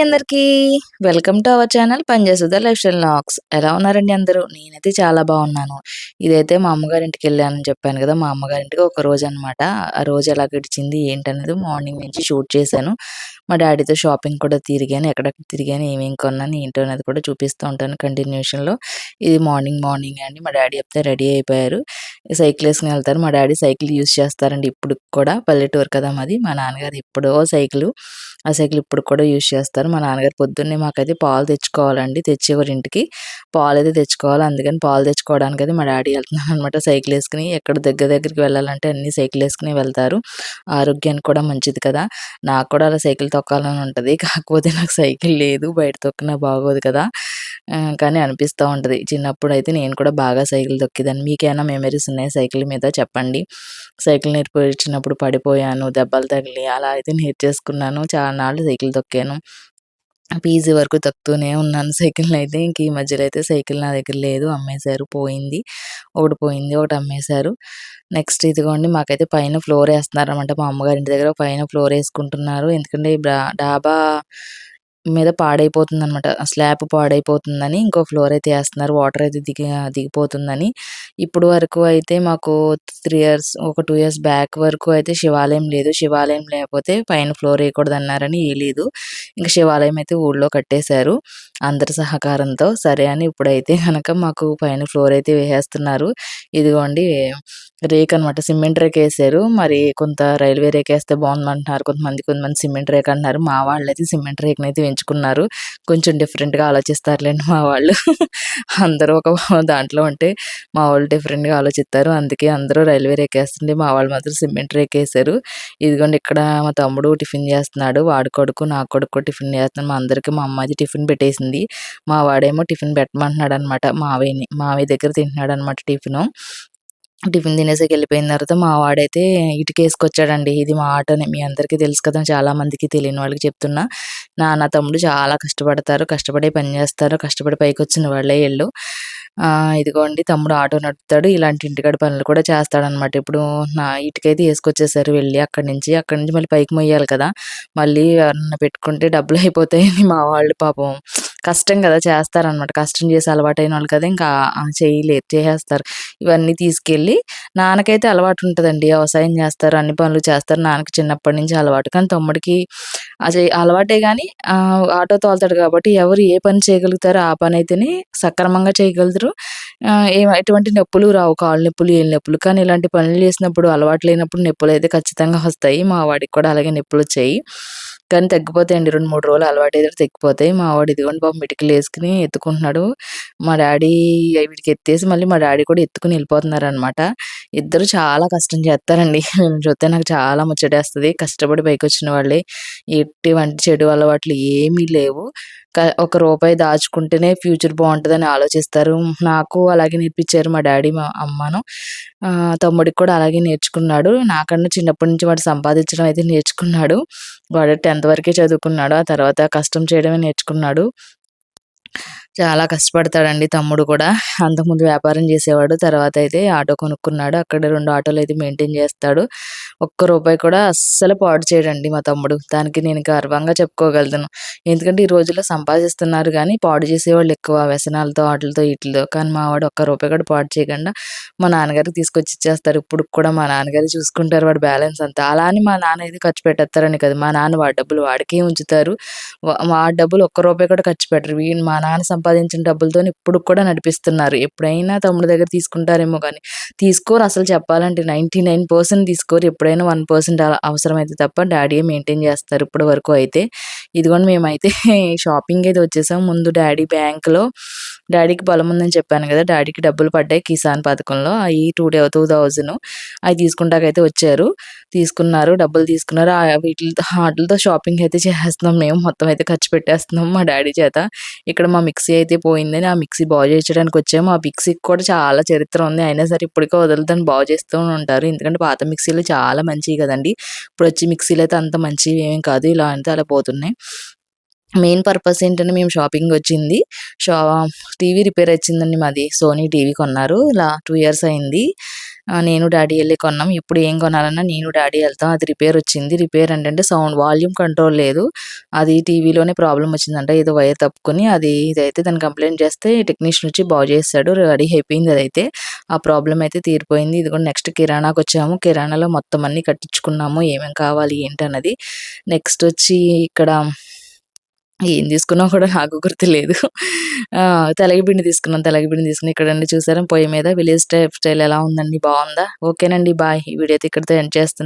అందరికీ. Welcome to our channel Panjasudha lifestyle looks. ఎలా ఉన్నారండి అందరూ? నేనైతే చాలా బాగున్నాను. ఇదైతే మా అమ్మగారింటికి వెళ్ళానని చెప్పాను కదా మా అమ్మగారింటికి ఒక రోజు అనమాట ఆ రోజు ఎలా గడిచింది ఏంటనేది మార్నింగ్ నుంచి షూట్ చేశాను. మా డాడీతో షాపింగ్ కూడా తిరిగాను ఎక్కడెక్కడ తిరిగాను ఏమేమి కొన్నాను ఏంటో అనేది కూడా చూపిస్తూ ఉంటాను కంటిన్యూషన్లో. ఇది మార్నింగ్ మార్నింగ్ అండి. మా డాడీ చెప్తే రెడీ అయిపోయారు. సైకిల్ వేసుకుని వెళ్తారు. మా డాడీ సైకిల్ యూస్ చేస్తారండి ఇప్పుడు కూడా. పల్లెటూరు కదా మాది. మా నాన్నగారు ఎప్పుడో సైకిల్ ఆ సైకిల్ ఇప్పుడు కూడా యూజ్ చేస్తారు. మా నాన్నగారు పొద్దున్నే మాకైతే పాలు తెచ్చుకోవాలండి. తెచ్చేవారు ఇంటికి. పాలు అయితే తెచ్చుకోవాలి. అందుకని పాలు తెచ్చుకోవడానికి అయితే మా డాడీ వెళ్తున్నాను అనమాట సైకిల్ వేసుకుని. ఎక్కడ దగ్గర దగ్గరికి వెళ్ళాలంటే అన్ని సైకిల్ వేసుకుని వెళ్తారు. ఆరోగ్యానికి కూడా మంచిది కదా. నాకు కూడా అలా సైకిల్ తొక్కాలని ఉంటుంది. కాకపోతే నాకు సైకిల్ లేదు. బయట తొక్కినా బాగోదు కదా. కానీ అనిపిస్తూ ఉంటుంది. చిన్నప్పుడు అయితే నేను కూడా బాగా సైకిల్ తొక్కేదాన్ని. మీకేమైనా మెమరీస్ ఉన్నాయి సైకిల్ మీద? చెప్పండి. సైకిల్ నేర్పించినప్పుడు పడిపోయాను దెబ్బలు తగిలి అలా అయితే నేర్చేసుకున్నాను. చాలా నాళ్ళు సైకిల్ తొక్కాను. పీజీ వరకు తొక్కుతూనే ఉన్నాను సైకిల్ అయితే. ఇంక ఈ మధ్యలో అయితే సైకిల్ నా దగ్గర లేదు. అమ్మేశారు పోయింది. ఒకటి పోయింది ఒకటి అమ్మేశారు. నెక్స్ట్ ఇదిగోండి మాకైతే పైన ఫ్లోర్ వేస్తున్నారు అనమాట మా అమ్మగారి ఇంటి దగ్గర పైన ఫ్లోర్ వేసుకుంటున్నారు. ఎందుకంటే డాబా మీద పాడైపోతుంది అనమాట స్లాబ్ పాడైపోతుందని ఇంకో ఫ్లోర్ అయితే వేస్తున్నారు. వాటర్ అయితే దిగి దిగిపోతుందని. ఇప్పుడు వరకు అయితే మాకు త్రీ ఇయర్స్ ఒక టూ ఇయర్స్ బ్యాక్ వరకు అయితే శివాలయం లేదు. శివాలయం లేకపోతే పైన ఫ్లోర్ వేయకూడదు అన్నారని వేయలేదు ఇంకా శివాలయం అయితే ఊళ్ళో కట్టేశారు అందరి సహకారంతో. సరే అని ఇప్పుడైతే కనుక మాకు పైన ఫ్లోర్ అయితే వేసేస్తున్నారు. ఇదిగోండి రేక్ అనమాట సిమెంట్ రేక్ వేసారు. మరి కొంత రైల్వే రేక్ వేస్తే బాగుందంటున్నారు. కొంతమంది కొంతమంది సిమెంట్ రేక్ అంటున్నారు. మా వాళ్ళు అయితే సిమెంట్ రేక్ని అయితే ఎంచుకున్నారు కొంచెం డిఫరెంట్గా ఆలోచిస్తారులేండి మా వాళ్ళు. అందరూ ఒక దాంట్లో ఉంటే మా వాళ్ళు డిఫరెంట్గా ఆలోచిస్తారు. అందుకే అందరూ రైల్వే రేకేస్తుంది. మా వాళ్ళు మాత్రం సిమెంట్ రేకేసారు ఇదిగోండి ఇక్కడ మా తమ్ముడు టిఫిన్ చేస్తున్నాడు. వాడి కొడుకు నా కొడుకు టిఫిన్ చేస్తున్నాడు మా అందరికీ మా అమ్మాయి టిఫిన్ పెట్టేసింది. మా వాడేమో టిఫిన్ పెట్టమంటున్నాడు అనమాట మావయ్యని మావయ్య దగ్గర తింటున్నాడు అనమాట టిఫిను. టిఫిన్ తినేసాక వెళ్ళిపోయిన తర్వాత మా వాడైతే ఇటుకేసుకొచ్చాడండి. ఇది మా ఆటోనే. మీ అందరికీ తెలుసు కదా చాలా మందికి తెలియని వాళ్ళకి చెప్తున్నా. నాన్న తమ్ముడు చాలా కష్టపడతారు. కష్టపడి పని చేస్తారు. కష్టపడి పైకి వచ్చిన వాళ్ళే వీళ్ళు ఇదిగోండి తమ్ముడు ఆటో నడుపుతాడు. ఇలాంటి ఇంటికాడ పనులు కూడా చేస్తాడనమాట ఇప్పుడు నా ఇటుకైతే వేసుకొచ్చేసారు వెళ్ళి అక్కడి నుంచి అక్కడి నుంచి మళ్ళీ పైకి మొయ్యాలి కదా. మళ్ళీ ఎవరన్నా పెట్టుకుంటే డబ్బులు అయిపోతాయని మా వాళ్ళు పాపం. కష్టం కదా చేస్తారనమాట కష్టం చేసి అలవాటైన వాళ్ళు కదా ఇంకా చేయలేరు చేసేస్తారు. ఇవన్నీ తీసుకెళ్ళి నాన్నకైతే అలవాటు ఉంటుందండి. వ్యవసాయం చేస్తారు అన్ని పనులు చేస్తారు. నాన్నకి చిన్నప్పటి నుంచి అలవాటు. కానీ తమ్ముడికి అది అలవాటే కానీ ఆటో తోలుతాడు కాబట్టి ఎవరు ఏ పని చేయగలుగుతారో ఆ పని అయితేనే సక్రమంగా చేయగలుగుతారు. ఎటువంటి నొప్పులు రావు. కాళ్ళు నొప్పులు ఏం నొప్పులు. కానీ ఇలాంటి పనులు చేసినప్పుడు అలవాటు లేనప్పుడు నొప్పులు అయితే ఖచ్చితంగా వస్తాయి. మా వాడికి కూడా అలాగే నొప్పులు వచ్చాయి. కానీ తగ్గిపోతాయండి. రెండు మూడు రోజులు అలవాటు అయితే తగ్గిపోతాయి. మా వాడు ఇదిగోండి బాబు మిటికలు వేసుకుని ఎత్తుకుంటున్నాడు. మా డాడీ వీడికి ఎత్తేసి మళ్ళీ మా డాడీ కూడా ఎత్తుకుని వెళ్ళిపోతున్నారు అనమాట ఇద్దరు చాలా కష్టం చేస్తారండి. చూస్తే నాకు చాలా ముచ్చటేస్తుంది. కష్టపడి పైకి వచ్చిన వాళ్ళే. ఎటువంటి చెడు అలవాట్లు ఏమీ లేవు. ఒక రూపాయి దాచుకుంటేనే ఫ్యూచర్ బాగుంటుందని ఆలోచిస్తారు. నాకు అలాగే నేర్పించారు మా డాడీ మా అమ్మను. తమ్ముడికి కూడా అలాగే నేర్చుకున్నాడు. నాకన్నా చిన్నప్పటి నుంచి వాడు సంపాదించడం అయితే నేర్చుకున్నాడు. వాడు టెన్త్ వరకే చదువుకున్నాడు. ఆ తర్వాత కష్టం చేయడమే నేర్చుకున్నాడు. చాలా కష్టపడతాడండి తమ్ముడు కూడా. అంతకుముందు వ్యాపారం చేసేవాడు తర్వాత అయితే ఆటో కొనుక్కున్నాడు. అక్కడ రెండు ఆటోలు అయితే మెయింటైన్ చేస్తాడు. ఒక్క రూపాయి కూడా అస్సలు పాడు చేయడండి మా తమ్ముడు. దానికి నేను గర్వంగా చెప్పుకోగలుగుతాను ఎందుకంటే ఈ రోజుల్లో సంపాదిస్తున్నారు కానీ పాడు చేసేవాళ్ళు ఎక్కువ వ్యసనాలతో ఆటలతో వీటితో కానీ మా వాడు ఒక్క రూపాయి కూడా పాడు చేయకుండా మా నాన్నగారికి తీసుకొచ్చి ఇచ్చేస్తారు. ఇప్పుడు కూడా మా నాన్నగారు చూసుకుంటారు వాడు బ్యాలెన్స్ అంతా. అలా అని మా నాన్న అయితే ఖర్చు పెట్టేస్తారని కదా. మా నాన్న వాడి డబ్బులు వాడికే ఉంచుతారు. మా డబ్బులు ఒక్క రూపాయి కూడా ఖర్చు పెట్టరు. మా నాన్న సంపాదించిన డబ్బులతో ఇప్పుడు కూడా నడిపిస్తున్నారు. ఎప్పుడైనా తమ్ముడు దగ్గర తీసుకుంటారేమో కానీ తీసుకోరు. అసలు చెప్పాలంటే నైంటీ నైన్ పర్సెంట్ తీసుకోరు. ఎప్పుడైనా వన్ పర్సెంట్ అవసరమైతే తప్ప డాడీ మెయింటైన్ చేస్తారు ఇప్పటి వరకు అయితే. ఇదిగోండి మేమైతే షాపింగ్ అయితే వచ్చేసాం. ముందు డాడీ బ్యాంక్లో డాడీకి బలం ఉందని చెప్పాను కదా డాడీకి డబ్బులు పడ్డాయి కిసాన్ పథకంలో. అవి టూ డే టూ థౌజండ్ అవి తీసుకుంటాకైతే వచ్చారు. తీసుకున్నారు డబ్బులు తీసుకున్నారు. వీటితో వాటితో షాపింగ్ అయితే చేస్తున్నాం. మేము మొత్తం అయితే ఖర్చు పెట్టేస్తున్నాం మా డాడీ చేత. ఇక్కడ మా మిక్సీ అయితే పోయిందని ఆ మిక్సీ బాగు చేయించడానికి వచ్చాము. ఆ మిక్సీకి కూడా చాలా చరిత్ర ఉంది. అయినా సరే ఇప్పటికే వదులుతాను బాగు చేస్తూ ఉంటారు. ఎందుకంటే పాత మిక్సీలు చాలా మంచివి కదండి. ఇప్పుడు వచ్చి మిక్సీలు అయితే అంత మంచివి ఏమేం కాదు. ఇలా అంటే అలా పోతున్నాయి. మెయిన్ పర్పస్ ఏంటంటే మేము షాపింగ్ వచ్చింది. షా టీవీ రిపేర్ వచ్చిందండి మాది. సోనీ టీవీ కొన్నారు. ఇలా టూ ఇయర్స్ అయింది. నేను డాడీ వెళ్ళి కొన్నాం. ఇప్పుడు ఏం కొనాలన్నా నేను డాడీ వెళ్తాం. అది రిపేర్ వచ్చింది. రిపేర్ అంటే సౌండ్ వాల్యూమ్ కంట్రోల్ లేదు. అది టీవీలోనే ప్రాబ్లం వచ్చిందంట. ఏదో వైర్ తప్పుకొని అది ఇదైతే దాన్ని కంప్లైంట్ చేస్తే టెక్నీషియన్ వచ్చి బాగు చేస్తాడు. రెడీ అయిపోయింది అదైతే. ఆ ప్రాబ్లం అయితే తీరిపోయింది. ఇది కూడా నెక్స్ట్ కిరాణాకి వచ్చాము. కిరాణాలో మొత్తం అన్ని కట్టించుకున్నాము. ఏమేమి కావాలి ఏంటన్నది. నెక్స్ట్ వచ్చి ఇక్కడ ఏం తీసుకున్నా కూడా నాకు గుర్తులేదు. ఆ, తెలగపిండి తీసుకున్నాం తెలగపిండి తీసుకుని ఇక్కడండి చూసారా? పొయ్యి మీద విలేజ్ టైప్ స్టైల్ ఎలా ఉందండి? బాగుందా? ఓకేనండి బాయ్. ఈ వీడియో అయితే ఇక్కడితో ఎండ్ చేస్తున్నాను.